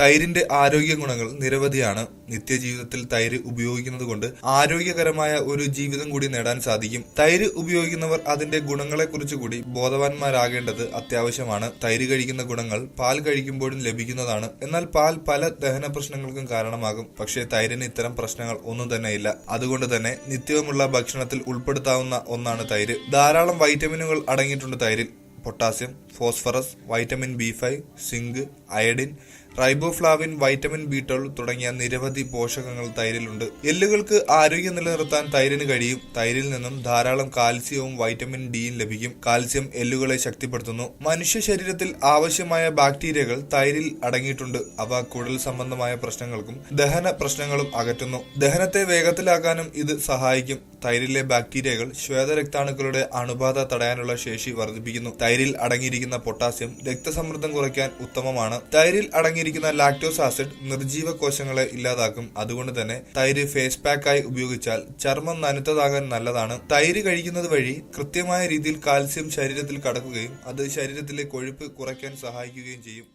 തൈരിന്റെ ആരോഗ്യ ഗുണങ്ങൾ നിരവധിയാണ്. നിത്യജീവിതത്തിൽ തൈര് ഉപയോഗിക്കുന്നത് കൊണ്ട് ആരോഗ്യകരമായ ഒരു ജീവിതം കൂടി നേടാൻ സാധിക്കും. തൈര് ഉപയോഗിക്കുന്നവർ അതിന്റെ ഗുണങ്ങളെക്കുറിച്ച് കൂടി ബോധവാന്മാരാകേണ്ടത് അത്യാവശ്യമാണ്. തൈര് കഴിക്കുന്ന ഗുണങ്ങൾ പാൽ കഴിക്കുമ്പോഴും ലഭിക്കുന്നതാണ്. എന്നാൽ പാൽ പല ദഹന പ്രശ്നങ്ങൾക്കും കാരണമാകും. പക്ഷേ തൈരിന് ഇത്തരം പ്രശ്നങ്ങൾ ഒന്നും തന്നെയില്ല അതുകൊണ്ട് തന്നെ നിത്യവുമുള്ള ഭക്ഷണത്തിൽ ഉൾപ്പെടുത്താവുന്ന ഒന്നാണ് തൈര്. ധാരാളം വൈറ്റമിനുകൾ അടങ്ങിയിട്ടുണ്ട് തൈരിൽ. Potassium phosphorus vitamin B five zinc iodine riboflavin vitamin B തുടങ്ങിയ നിരവധി പോഷകങ്ങൾ തൈരിലുണ്ട്. എല്ലുകൾക്ക് ആരോഗ്യം നിലനിർത്താൻ തൈരിന് കഴിയും. തൈരിൽ നിന്നും ധാരാളം കാൽസ്യവും വൈറ്റമിൻ ഡിയും ലഭിക്കും. കാൽസ്യം എല്ലുകളെ ശക്തിപ്പെടുത്തുന്നു. മനുഷ്യ ശരീരത്തിൽ ആവശ്യമായ ബാക്ടീരിയകൾ തൈരിൽ അടങ്ങിയിട്ടുണ്ട്. അവ കുടൽ സംബന്ധമായ പ്രശ്നങ്ങൾക്കും ദഹന പ്രശ്നങ്ങളും അകറ്റുന്നു. ദഹനത്തെ വേഗത്തിലാക്കാനും ഇത് സഹായിക്കും. തൈരിലെ ബാക്ടീരിയകൾ ശ്വേതരക്താണുക്കളുടെ അണുബാധ തടയാനുള്ള ശേഷി വർദ്ധിപ്പിക്കുന്നു. തൈരിൽ അടങ്ങിയിരിക്കുന്ന പൊട്ടാസ്യം രക്തസമ്മർദ്ദം കുറയ്ക്കാൻ ഉത്തമമാണ്. തൈരിൽ അടങ്ങിയിരിക്കുന്ന ലാക്ടോസ് ആസിഡ് നിർജീവ കോശങ്ങളെ ഇല്ലാതാക്കും. അതുകൊണ്ട് തന്നെ തൈര് ഫേസ് പാക്കായി ഉപയോഗിച്ചാൽ ചർമ്മം നനുത്തതാകാൻ നല്ലതാണ്. തൈര് കഴിക്കുന്നത് വഴി കൃത്യമായ രീതിയിൽ കാൽസ്യം ശരീരത്തിൽ കടക്കുകയും അത് ശരീരത്തിലെ കൊഴുപ്പ് കുറയ്ക്കാൻ സഹായിക്കുകയും ചെയ്യും.